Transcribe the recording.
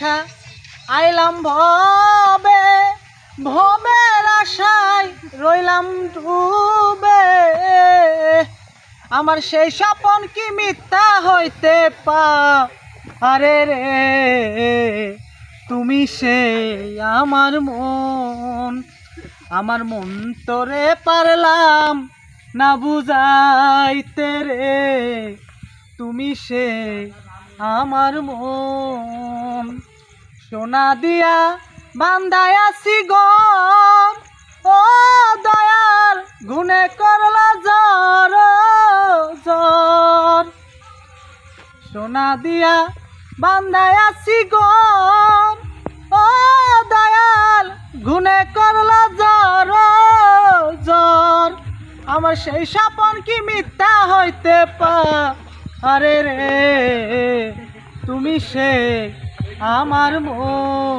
রাইখা আইলাম ভবে, ভবের আশায় রইলাম ডুবে। আমার সেই স্বপন কি মিথ্যা হইতে পা আরে রে? তুমি সেই আমার মন আমার মন তোরে পারলাম না বুঝাইতে রে। তুমি সে আমার মন। সোনা দিয়া বান্দায় আছি গম ও দয়াল গুনে করলা জ্বর জ্বর। সোনা দিয়া বান্দায় আছি গম ও দয়াল গুনে করলা জ্বর জ্বর। আমার সেই স্বপন কি মিথ্যা হইতে পা আরে রে, তুমি সে আমার মন